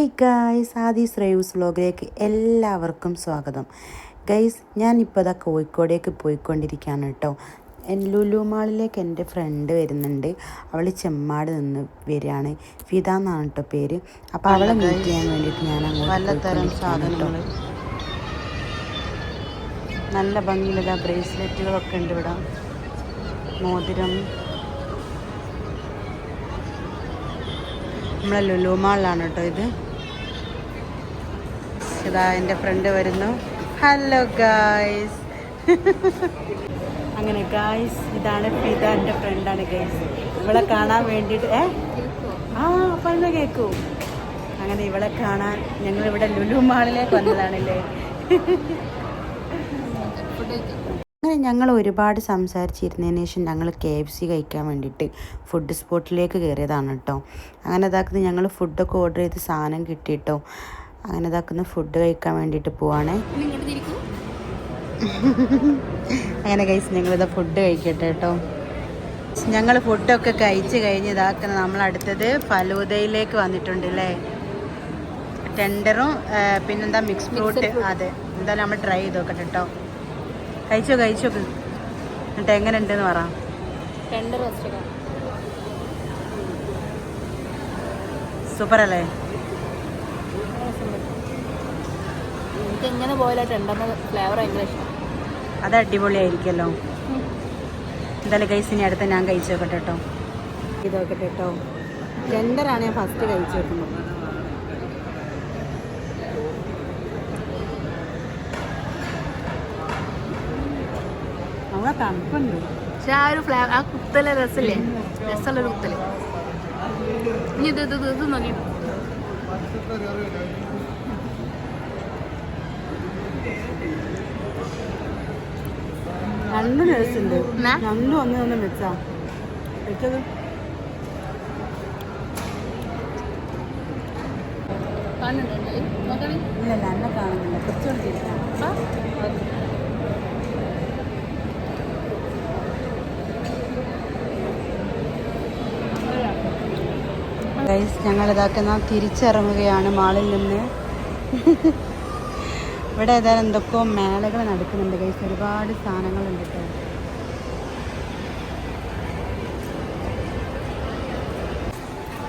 Hey guys ആദീസ് ശ്രേയൂസ് വ്ലോഗിലേക്ക് എല്ലാവർക്കും സ്വാഗതം. ഗൈസ് ഞാനിപ്പോൾ ഇതാ കോഴിക്കോടേക്ക് പോയിക്കൊണ്ടിരിക്കുകയാണ് കേട്ടോ. ലുലു മാളിലേക്ക് എന്റെ ഫ്രണ്ട് വരുന്നുണ്ട്. അവൾ ചെമ്മാട് നിന്ന് വരികയാണ്. ഫിദ എന്നാണ് കേട്ടോ പേര്. അപ്പോൾ അവളെ മീറ്റ് ചെയ്യാൻ വേണ്ടിയിട്ട് ഞാൻ അങ്ങോട്ട് നല്ല ഭംഗിയിലുള്ള ബ്രേസ്ലെറ്റുകളൊക്കെ ഉണ്ട് ഇവിടെ. മോതിരം. നമ്മളെ ലുലു മാളിലാണ് കേട്ടോ ഇത്. ഇതാ എന്റെ ഫ്രണ്ട് വരുന്നു. ഹലോ ഗായ്സ് അങ്ങനെ ഗായ്സ് ഇതാണ് ഫിത എന്റെ ഫ്രണ്ടാണ് ഗൈസ് ഇവളെ കാണാൻ വേണ്ടിയിട്ട് ഏ? ആ പറഞ്ഞ കേൾക്കൂ അങ്ങനെ ഇവളെ കാണാൻ ഞങ്ങൾ ഇവിടെ ലുലു മാളിലേക്ക് വന്നതാണല്ലേ? അങ്ങനെ ഞങ്ങൾ ഒരുപാട് സംസാരിച്ചിരുന്നതിന് ശേഷം ഞങ്ങൾ കെ എഫ് സി കഴിക്കാൻ വേണ്ടിയിട്ട് ഫുഡ് സ്പോട്ടിലേക്ക് കയറിയതാണ് കേട്ടോ. അങ്ങനെ ഇതാക്കുന്നത് ഞങ്ങൾ ഫുഡൊക്കെ ഓർഡർ ചെയ്ത് സാധനം കിട്ടിയിട്ടോ. അങ്ങനെ ഇതാക്കുന്ന ഫുഡ് കഴിക്കാൻ വേണ്ടിയിട്ട് പോവാണ്. അങ്ങനെ കഴിച്ച് ഞങ്ങളിതാ ഫുഡ് കഴിക്കട്ടെ കേട്ടോ ഞങ്ങൾ ഫുഡൊക്കെ കഴിച്ച് കഴിഞ്ഞ് ഇതാക്കുന്ന നമ്മൾ അടുത്തത് ഫലൂദയിലേക്ക് വന്നിട്ടുണ്ട് അല്ലേ ടെൻഡറും പിന്നെന്താ മിക്സ് ഫ്രൂട്ട് അതെ. എന്തായാലും നമ്മൾ ട്രൈ ചെയ്ത് നോക്കട്ടെ കേട്ടോ കഴിച്ചോ കഴിച്ചോ? എന്നിട്ട് എങ്ങനെ ഉണ്ടെന്ന് പറ. ടെൻഡർ ഫസ്റ്റ് സൂപ്പർ അല്ലേ എനിക്ക് എങ്ങനെ പോയാലും ടെണ്ടറിന് ഫ്ലേവർ ഭയങ്കര ഇഷ്ടം. അത് അടിപൊളിയായിരിക്കുമല്ലോ. എന്തായാലും കൈസ് ഇനി അടുത്ത ഞാൻ കഴിച്ചു നോക്കട്ടെ കേട്ടോ ഇത് നോക്കട്ടെ കേട്ടോ ടെണ്ടറാണ് ഞാൻ ഫസ്റ്റ് കഴിച്ചു നോക്കുന്നത് അവിടെ തണുപ്പുണ്ട്. പക്ഷെ ആ ഒരു ഫ്ലേവർ ആ കുത്തല രസമില്ലേ? രസമുള്ള ഒരു കുത്തൽ. ഇനി ഇത് ഇത് ഇത് നോക്കി രണ്ടും എന്നാ? രണ്ടും ഒന്ന് തന്നെ വെച്ചാ. വെച്ചത്. ഇല്ലല്ല എന്നെ കാണുന്നില്ല. കുറച്ചുകൂടി തിരിച്ചാ ഗൈസ് ഞങ്ങൾ ഇതാക്കുന്ന തിരിച്ചിറങ്ങുകയാണ് മാളിൽ നിന്ന്. ഇവിടെ ഏതായാലും എന്തൊക്കെയോ മേളകൾ നടക്കുന്നുണ്ട്. ഗൈസ് ഒരുപാട് സാധനങ്ങളുണ്ട് കേട്ടോ.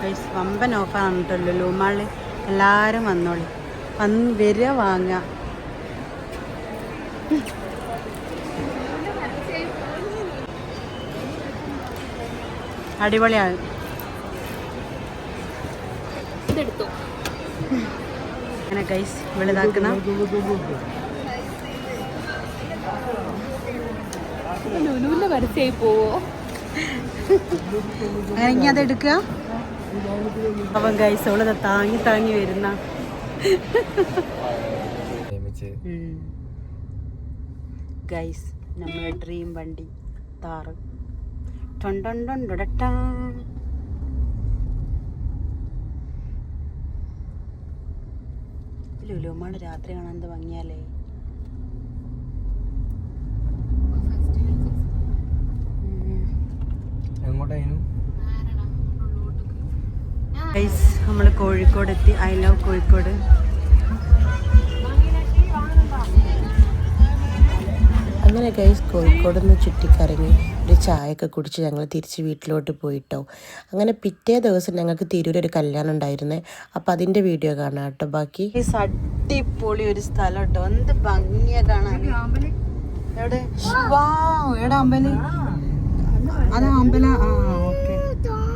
ഗൈസ് വമ്പൻ ഓഫർ കേട്ടോ ലൂമാളി എല്ലാവരും വന്നോളി. വന്ന് വരിക വാങ്ങുക. അടിപൊളിയാണ്. ഇതെടുത്തു. അങ്ങനെ ഗൈസ് വലുതാക്കുന്ന. ലുലുവിന്റെ പരസ്യമായി പോവോ? അങ്ങനെ ഇനി അത് എടുക്കുക. അവൻ ഗൈസ് അവളത് താങ്ങി താങ്ങി വരുന്ന. ഗൈസ് നമ്മുടെ ഡ്രീം വണ്ടി താറ് ടൊണ്ടൊണ്ടൊണ്ടൊടട്ടാ ലുലുമാൾ രാത്രി കാണാൻ എന്ത് ഭംഗിയാലേ? നമ്മൾ കോഴിക്കോട് എത്തി ഐ ലവ് കോഴിക്കോട്. അങ്ങനെ ഗൈസ് കോഴിക്കോട് നിന്ന് ചുറ്റിക്കറങ്ങി ഒരു ചായയൊക്കെ കുടിച്ച് ഞങ്ങൾ തിരിച്ച് വീട്ടിലോട്ട് പോയിട്ടോ. അങ്ങനെ പിറ്റേ ദിവസം ഞങ്ങൾക്ക് തിരൂർ ഒരു കല്യാണം ഉണ്ടായിരുന്നേ. അപ്പം അതിന്റെ വീഡിയോ കാണാം കേട്ടോ. ബാക്കി അടിപൊളി ഒരു സ്ഥലം കേട്ടോ. എന്ത് ഭംഗിയാ കാണാൻ. എവിടെ? വാ എവിടെ അമ്പലം? അത് അമ്പല. ആ ഓക്കെ.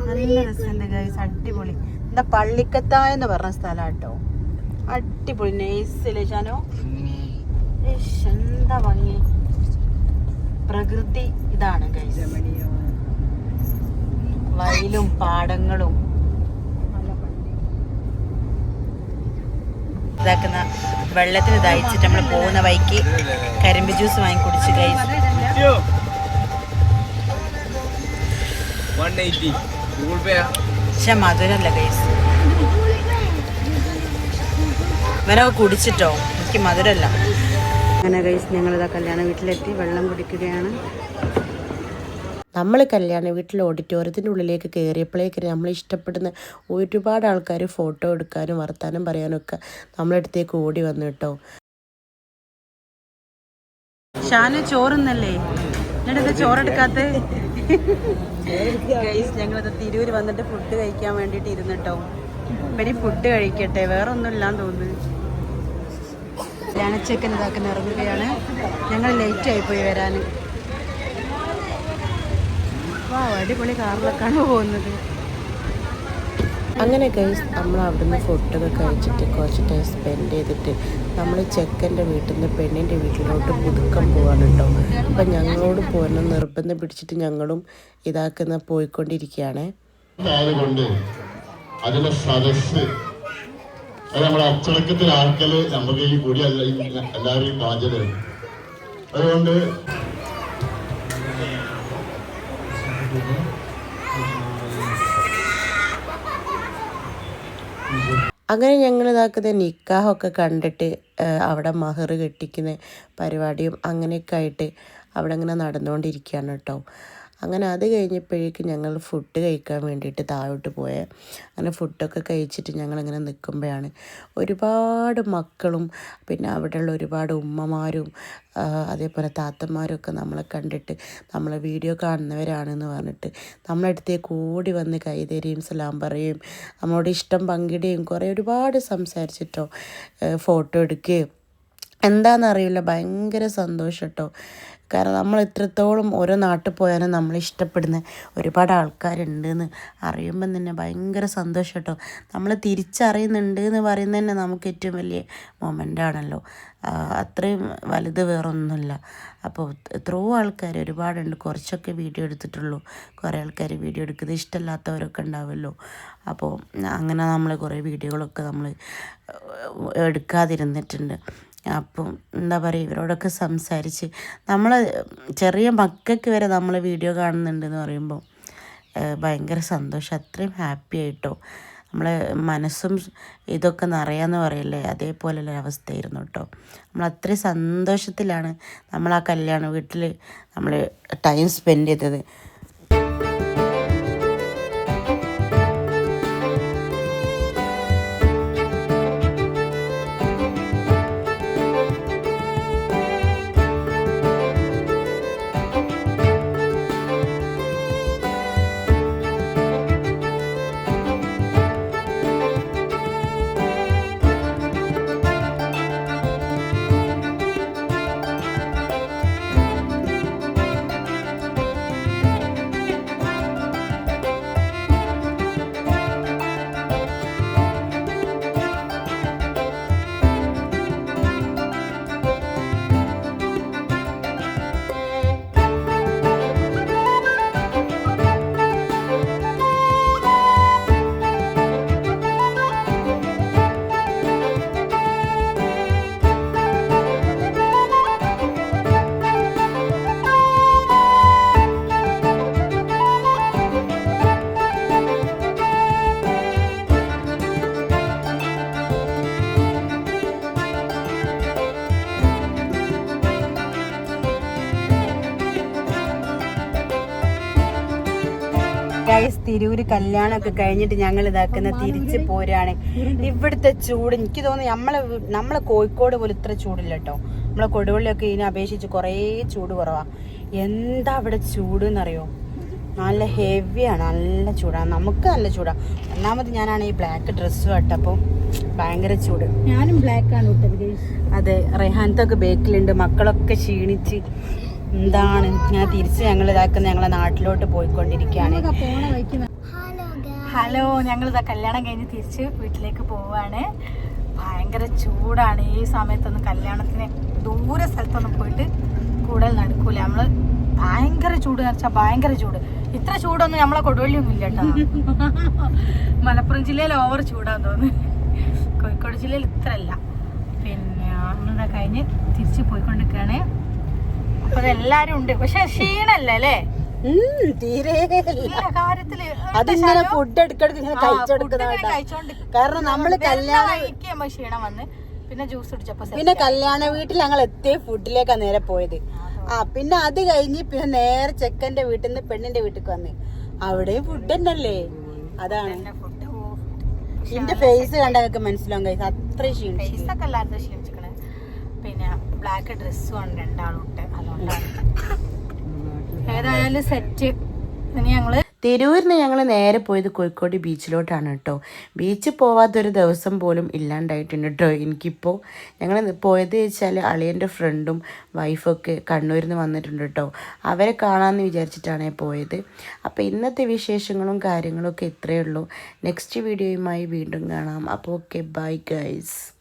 നല്ല രസമുണ്ട് ഗൈസ് അടിപൊളി. എന്താ പള്ളിക്കത്തായ എന്ന് പറഞ്ഞ സ്ഥലം കേട്ടോ. അടിപൊളി. നെയ്സിലെ ചാനോ എന്താ ഭംഗി? പ്രകൃതി ഇതാണ് ഗൈസ് വയലും പാടങ്ങളും. ഇതാക്കുന്ന വെള്ളത്തിൽ ദഹിച്ചിട്ട് നമ്മൾ പോകുന്ന വഴിക്ക് കരിമ്പ് ജ്യൂസ് വാങ്ങി കുടിച്ച് ഗൈസ് പക്ഷെ മധുരല്ല ഗൈസ് ഇവനൊക്കെ കുടിച്ചിട്ടോ? എനിക്ക് മധുരല്ല. അങ്ങനെ ഗൈസ് ഞങ്ങളിതാ കല്യാണ വീട്ടിലെത്തി വെള്ളം കുടിക്കുകയാണ്. നമ്മൾ കല്യാണ വീട്ടിൽ ഓഡിറ്റോറിയത്തിന്റെ ഉള്ളിലേക്ക് കയറിയപ്പോഴേക്ക് നമ്മൾ ഇഷ്ടപ്പെടുന്ന ഒരുപാട് ആൾക്കാർ ഫോട്ടോ എടുക്കാനും വർത്താനം പറയാനും ഒക്കെ നമ്മളടുത്തേക്ക് ഓടി വന്നു കേട്ടോ. ഷാന് ചോറുന്നല്ലേ? എന്നിട്ട് ചോറെടുക്കാത്ത? ഞങ്ങളത് തിരൂര് വന്നിട്ട് ഫുഡ് കഴിക്കാൻ വേണ്ടിയിട്ട് ഇരുന്നിട്ടോ ഇവർ ഫുഡ് കഴിക്കട്ടെ വേറൊന്നും ഇല്ലാന്ന് തോന്നുന്നു. കല്യാണച്ചക്കൻ ഇതാക്കുന്ന ഇറങ്ങുകയാണ്. ഞങ്ങൾ ലേറ്റ് ആയിപ്പോയി വരാൻ വാ അടിപൊളി കാറിലൊക്കെയാണ് പോകുന്നത്. അങ്ങനെ ഗൈസ് നമ്മൾ അവിടുന്ന് ഫുഡൊക്കെ കഴിച്ചിട്ട് കുറച്ച് ടൈം സ്പെൻഡ് ചെയ്തിട്ട് നമ്മൾ ചെക്കന്റെ വീട്ടിൽ നിന്ന് പെണ്ണിന്റെ വീട്ടിലോട്ട് പുതുക്കം പോവാണ് കേട്ടോ അപ്പം ഞങ്ങളോട് പോരണം നിർബന്ധം പിടിച്ചിട്ട് ഞങ്ങളും ഇതാക്കുന്ന പോയിക്കൊണ്ടിരിക്കുകയാണ്. അതിലെ സദസ് അത് നമ്മുടെ അച്ചടക്കത്തിൽ ആൾക്കൽ നമുക്ക് ഈ കൂടി എല്ലാവരെയും പാചകം അതുകൊണ്ട് അങ്ങനെ ഞങ്ങൾ ഇതാക്കുന്ന നിക്കാഹൊക്കെ കണ്ടിട്ട് അവിടെ മഹർ കെട്ടിക്കുന്ന പരിപാടിയും അങ്ങനെയൊക്കെ ആയിട്ട് അവിടെ ഇങ്ങനെ നടന്നുകൊണ്ടിരിക്കുകയാണ് കേട്ടോ. അങ്ങനെ അത് കഴിഞ്ഞപ്പോഴേക്കും ഞങ്ങൾ ഫുഡ് കഴിക്കാൻ വേണ്ടിയിട്ട് താഴോട്ട് പോയേ. അങ്ങനെ ഫുഡൊക്കെ കഴിച്ചിട്ട് ഞങ്ങളിങ്ങനെ നിൽക്കുമ്പോഴാണ് ഒരുപാട് മക്കളും പിന്നെ അവിടെയുള്ള ഒരുപാട് ഉമ്മമാരും അതേപോലെ താത്തന്മാരും ഒക്കെ നമ്മളെ കണ്ടിട്ട് നമ്മളെ വീഡിയോ കാണുന്നവരാണെന്ന് പറഞ്ഞിട്ട് നമ്മളെ അടുത്തേക്ക് ഓടി വന്ന് കൈതരിയും സലാം പറയും. നമ്മളോട് ഇഷ്ടം പങ്കിടുകയും കുറേ ഒരുപാട് സംസാരിച്ചിട്ടോ ഫോട്ടോ എടുക്കുകയും. എന്താണെന്നറിയില്ല ഭയങ്കര സന്തോഷം കേട്ടോ കാരണം നമ്മൾ ഇത്രത്തോളം ഓരോ നാട്ടിൽ പോയാലും നമ്മൾ ഇഷ്ടപ്പെടുന്ന ഒരുപാട് ആൾക്കാരുണ്ടെന്ന് അറിയുമ്പം തന്നെ ഭയങ്കര സന്തോഷം കേട്ടോ. നമ്മൾ തിരിച്ചറിയുന്നുണ്ട് എന്ന് പറയുന്നത് തന്നെ നമുക്ക് ഏറ്റവും വലിയ മൊമെന്റ് ആണല്ലോ. അത്രയും വലുത് വേറൊന്നുമില്ല. അപ്പോൾ എത്രയോ ആൾക്കാർ ഒരുപാടുണ്ട്. കുറച്ചൊക്കെ വീഡിയോ എടുത്തിട്ടുള്ളൂ. കുറേ ആൾക്കാർ വീഡിയോ എടുക്കുന്നത് ഇഷ്ടമല്ലാത്തവരൊക്കെ ഉണ്ടാവുമല്ലോ. അപ്പോൾ അങ്ങനെ നമ്മൾ കുറേ വീഡിയോകളൊക്കെ നമ്മൾ എടുക്കാതിരുന്നിട്ടുണ്ട്. അപ്പം എന്താ പറയുക ഇവരോടൊക്കെ സംസാരിച്ച് നമ്മൾ ചെറിയ മക്കൾക്ക് വരെ നമ്മൾ വീഡിയോ കാണുന്നുണ്ടെന്ന് പറയുമ്പോൾ ഭയങ്കര സന്തോഷം. അത്രയും ഹാപ്പി ആയിട്ടോ? നമ്മളെ മനസ്സും ഇതൊക്കെ നിറയാന്ന് പറയില്ലേ? അതേപോലെയുള്ള അവസ്ഥയായിരുന്നു കേട്ടോ. നമ്മൾ അത്രയും സന്തോഷത്തിലാണ് നമ്മൾ ആ കല്യാണ വീട്ടിൽ നമ്മൾ ടൈം സ്പെൻഡ് ചെയ്തത്. ഗൈസ് തിരൂര് കല്യാണമൊക്കെ കഴിഞ്ഞിട്ട് ഞങ്ങൾ ഇതാക്കുന്ന തിരിച്ച് പോരാണ്. ഇവിടുത്തെ ചൂട് എനിക്ക് തോന്നുന്നു നമ്മളെ നമ്മളെ കോഴിക്കോട് പോലും ഇത്ര ചൂടില്ല കേട്ടോ. നമ്മളെ കൊടുവള്ളിയൊക്കെ ഇതിനെ അപേക്ഷിച്ച് കുറേ ചൂട് കുറവാ. എന്താ അവിടെ ചൂട് എന്നറിയോ? നല്ല ഹെവിയാണ് നല്ല ചൂടാണ് നമുക്ക് നല്ല ചൂടാ. ഒന്നാമത് ഞാനാണ് ഈ ബ്ലാക്ക് ഡ്രസ്സ് കേട്ടപ്പോൾ ഭയങ്കര ചൂട്. ഞാനും ബ്ലാക്ക് ആണ് അതെ റെഹാനത്തൊക്കെ ബേക്കിലുണ്ട് മക്കളൊക്കെ ക്ഷീണിച്ച്. എന്താണ്? ഞാൻ തിരിച്ച് ഞങ്ങൾ ഇതാക്കുന്ന ഞങ്ങളെ നാട്ടിലോട്ട് പോയിക്കൊണ്ടിരിക്കുകയാണ്. ഹലോ ഞങ്ങൾ ഇതാ കല്യാണം കഴിഞ്ഞ് തിരിച്ച് വീട്ടിലേക്ക് പോവാണ്. ഭയങ്കര ചൂടാണ്. ഈ സമയത്തൊന്നും കല്യാണത്തിന് ദൂര സ്ഥലത്തൊന്നും പോയിട്ട് കൂടുതൽ നടക്കൂല. നമ്മൾ ഭയങ്കര ചൂട് എന്ന് വെച്ചാൽ ഭയങ്കര ചൂട്. ഇത്ര ചൂടൊന്നും നമ്മളെ കൊടുവള്ളിയൊന്നും ഇല്ല കേട്ടോ മലപ്പുറം ജില്ലയിൽ ഓവർ ചൂടാന്ന് തോന്നുന്നു. കോഴിക്കോട് ജില്ലയിൽ ഇത്ര അല്ല പിന്നെ നമ്മളിതാ കഴിഞ്ഞ് തിരിച്ച് പോയിക്കൊണ്ടിരിക്കുകയാണ്. അപ്പൊ അതെല്ലാരും ഉണ്ട്. പക്ഷെ ക്ഷീണല്ലേ അല്ലേ? തീരെ കാര്യത്തിൽ അതിങ്ങനെ ഫുഡ് എടുക്കെടുക്ക് ഇങ്ങനെ ആ, food ഇങ്ങനെ കഴിച്ചെടുക്കുന്നതാ കഴിച്ചോണ്ട് കാരണം നമ്മൾ കല്യാണം ക്ഷീണം വന്ന്. പിന്നെ ജ്യൂസ് കുടിച്ചപ്പോ പിന്നെ കല്യാണ വീട്ടിൽ ഞങ്ങൾ എത്തിയ ഫുഡിലേക്കാ നേരെ പോയത്. ആ പിന്നെ അത് കഴിഞ്ഞ് പിന്നെ നേരെ ചെക്കന്റെ വീട്ടിൽ നിന്ന് പെണ്ണിന്റെ വീട്ടിൽ വന്ന്. അവിടെയും ഫുഡ് തന്നെയല്ലേ? അതാണ്. എന്റെ ഫേസ് കണ്ടൊക്കെ മനസ്സിലാവും കഴിച്ചു അത്രയും ക്ഷീണിച്ചു പിന്നെ ബ്ലാക്ക് ഡ്രസ്സും ഉണ്ട് രണ്ടാളും ഇട്ട്. അതുകൊണ്ടാണ്. ഏതായാലും സെറ്റ് ഇനി ഞങ്ങൾ തിരൂരിൽ ഞങ്ങൾ നേരെ പോയത് കോഴിക്കോട് ബീച്ചിലോട്ടാണ് കേട്ടോ. ബീച്ചിൽ പോവാത്തൊരു ദിവസം പോലും ഇല്ലാണ്ടായിട്ടുണ്ട് കേട്ടോ എനിക്കിപ്പോൾ ഞങ്ങൾ പോയത് വെച്ചാൽ അളിയന്റെ ഫ്രണ്ടും വൈഫൊക്കെ കണ്ണൂരിൽ നിന്ന് വന്നിട്ടുണ്ട് കേട്ടോ. അവരെ കാണാമെന്ന് വിചാരിച്ചിട്ടാണ് പോയത്. അപ്പോൾ ഇന്നത്തെ വിശേഷങ്ങളും കാര്യങ്ങളും ഒക്കെ ഇത്രയേ ഉള്ളൂ. നെക്സ്റ്റ് വീഡിയോയുമായി വീണ്ടും കാണാം. അപ്പോൾ ഓക്കെ ബൈ ഗൈസ്